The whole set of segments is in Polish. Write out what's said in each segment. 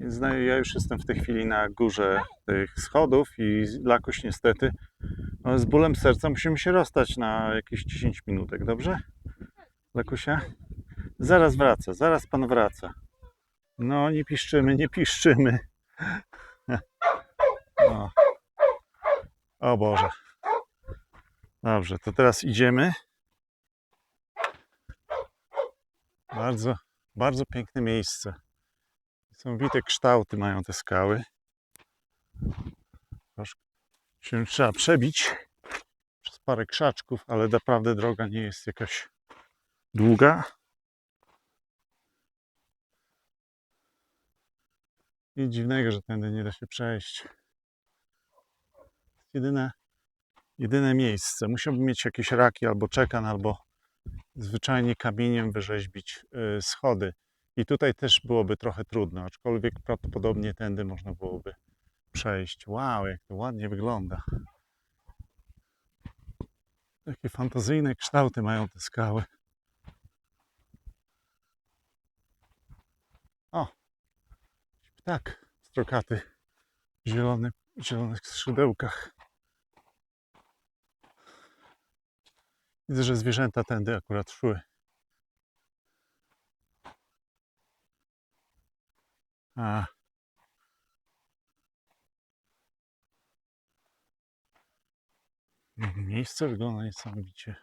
Więc no, ja już jestem w tej chwili na górze tych schodów i Lakuś niestety no, z bólem serca musimy się rozstać na jakieś 10 minutek, dobrze? Lakusia? Zaraz wraca, zaraz pan wraca. No, nie piszczymy, nie piszczymy. O, o Boże. Dobrze, to teraz idziemy. Bardzo, bardzo piękne miejsce. Niesamowite kształty mają te skały. Troszkę się trzeba przebić przez parę krzaczków, ale naprawdę droga nie jest jakaś długa. Nic dziwnego, że tędy nie da się przejść. Jedyne, jedyne miejsce. Musiałbym mieć jakieś raki albo czekan, albo zwyczajnie kamieniem wyrzeźbić y, schody. I tutaj też byłoby trochę trudno, aczkolwiek prawdopodobnie tędy można byłoby przejść. Wow, jak to ładnie wygląda. Jakie fantazyjne kształty mają te skały. O, ptak strokaty w zielony, zielonych skrzydełkach. Widzę, że zwierzęta tędy akurat szły. A. Miejsce wygląda niesamowicie.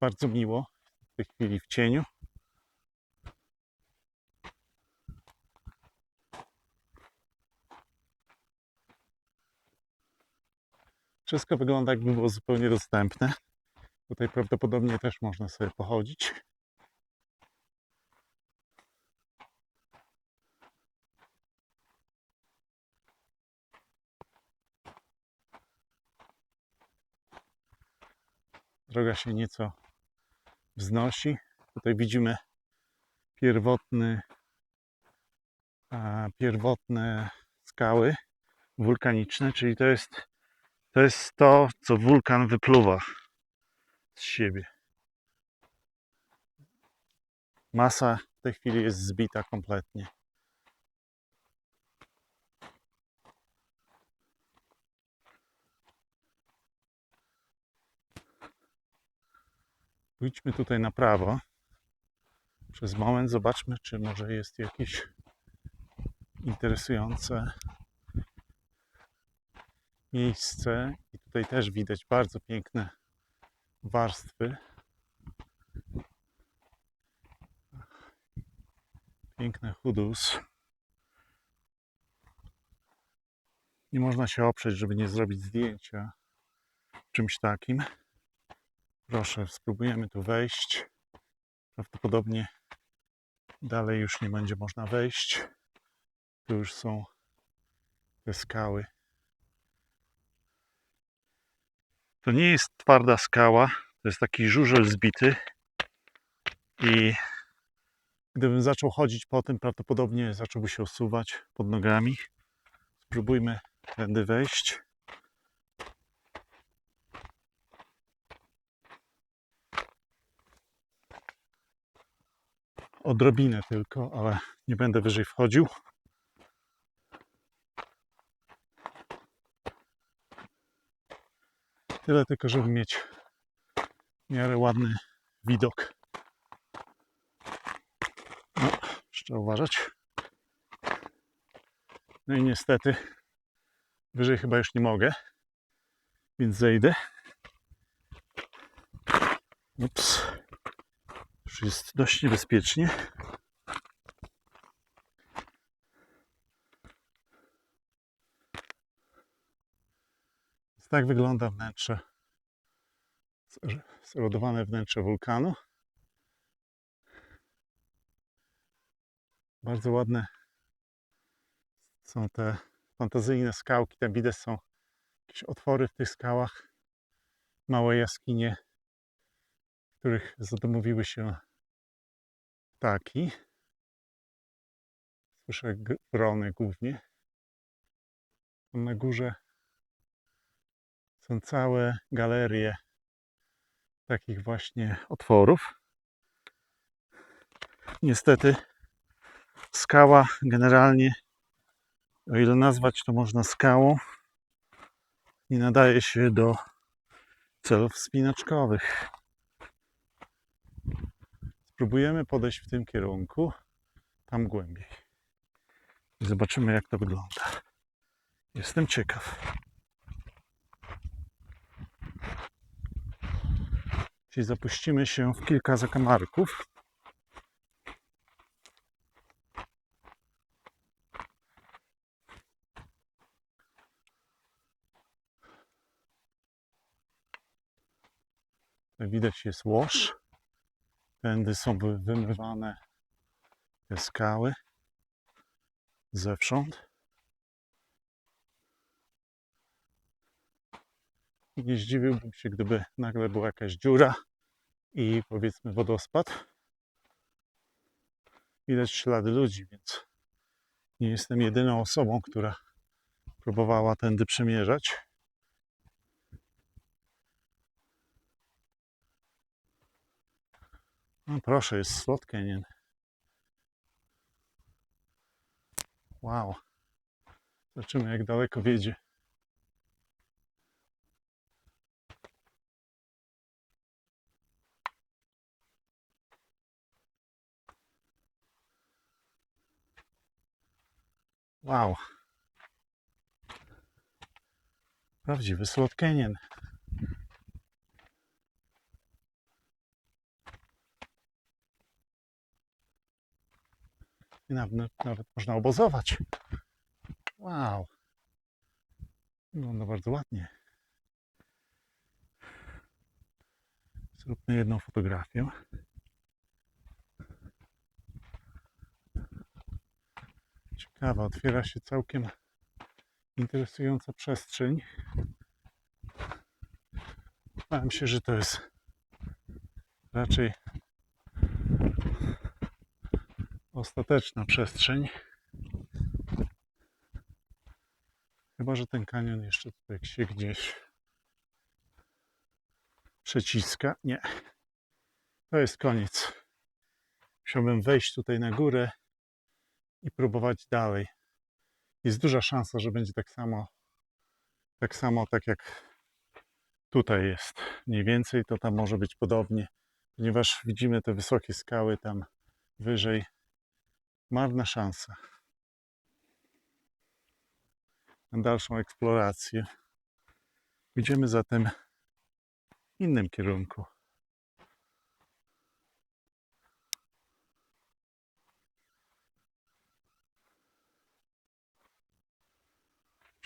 Bardzo miło w tej chwili w cieniu. Wszystko wygląda jakby było zupełnie dostępne. Tutaj prawdopodobnie też można sobie pochodzić. Droga się nieco wznosi. Tutaj widzimy pierwotny, a, pierwotne skały wulkaniczne, czyli to jest, to jest to, co wulkan wypluwa z siebie. Masa w tej chwili jest zbita kompletnie. Pójdźmy tutaj na prawo. Przez moment zobaczmy, czy może jest jakieś interesujące miejsce. I tutaj też widać bardzo piękne warstwy. Piękny hudus. Nie można się oprzeć, żeby nie zrobić zdjęcia czymś takim. Proszę, spróbujemy tu wejść. Prawdopodobnie dalej już nie będzie można wejść. Tu już są te skały. To nie jest twarda skała, to jest taki żużel zbity. I gdybym zaczął chodzić po tym, prawdopodobnie zacząłby się osuwać pod nogami. Spróbujmy tędy wejść. Odrobinę tylko, ale nie będę wyżej wchodził. Tyle tylko, żeby mieć w miarę ładny widok. No, trzeba uważać. No i niestety wyżej chyba już nie mogę, więc zejdę. Ups. Już jest dość niebezpiecznie. Tak wygląda wnętrze, zerodowane wnętrze wulkanu. Bardzo ładne są te fantazyjne skałki. Tam widać są jakieś otwory w tych skałach, małe jaskinie, których zadomowiły się ptaki. Słyszę g- wrony głównie. Tam na górze są całe galerie takich właśnie otworów. Niestety skała generalnie, o ile nazwać to można skałą, nie nadaje się do celów wspinaczkowych. Spróbujemy podejść w tym kierunku, tam głębiej. Zobaczymy, jak to wygląda. Jestem ciekaw. Czyli zapuścimy się w kilka zakamarków. Widać jest łoż. Tędy są wy- wymywane te skały zewsząd. I Nie zdziwiłbym się, gdyby nagle była jakaś dziura i powiedzmy wodospad. Widać ślady ludzi, więc nie jestem jedyną osobą, która próbowała tędy przemierzać. No proszę, jest canyon. Wow. Zobaczymy, jak daleko wiedzie. Wow. Prawdziwy slot I nawet, nawet można obozować. Wow. Wygląda bardzo ładnie. Zróbmy jedną fotografię. Ciekawa, otwiera się całkiem interesująca przestrzeń. Bałem się, że to jest raczej ostateczna przestrzeń. Chyba, że ten kanion jeszcze tutaj się gdzieś przeciska. Nie. To jest koniec. Musiałbym wejść tutaj na górę i próbować dalej. Jest duża szansa, że będzie tak samo, tak samo tak jak tutaj jest. Mniej więcej to tam może być podobnie, ponieważ widzimy te wysokie skały tam wyżej. Marna szansa na dalszą eksplorację. Idziemy zatem w innym kierunku.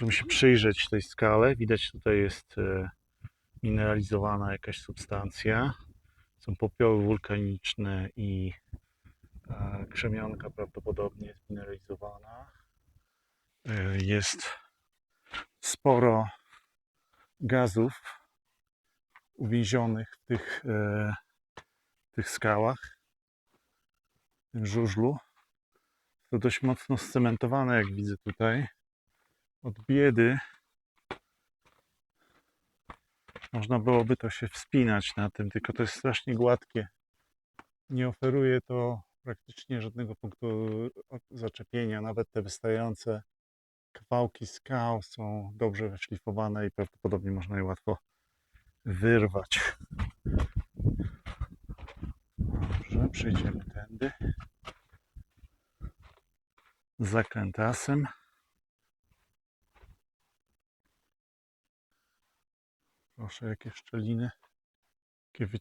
Możemy się przyjrzeć tej skale. Widać tutaj jest e, mineralizowana jakaś substancja. Są popioły wulkaniczne i krzemionka prawdopodobnie jest mineralizowana. E, Jest sporo gazów uwięzionych w tych, e, tych skałach, w tym żużlu. To dość mocno scementowane, jak widzę tutaj. Od biedy można byłoby to się wspinać na tym, tylko to jest strasznie gładkie. Nie oferuje to praktycznie żadnego punktu od- zaczepienia, nawet te wystające kawałki skał są dobrze wyszlifowane i prawdopodobnie można je łatwo wyrwać. Dobrze, przejdziemy tędy. Zakrętasem. Proszę, jakie szczeliny.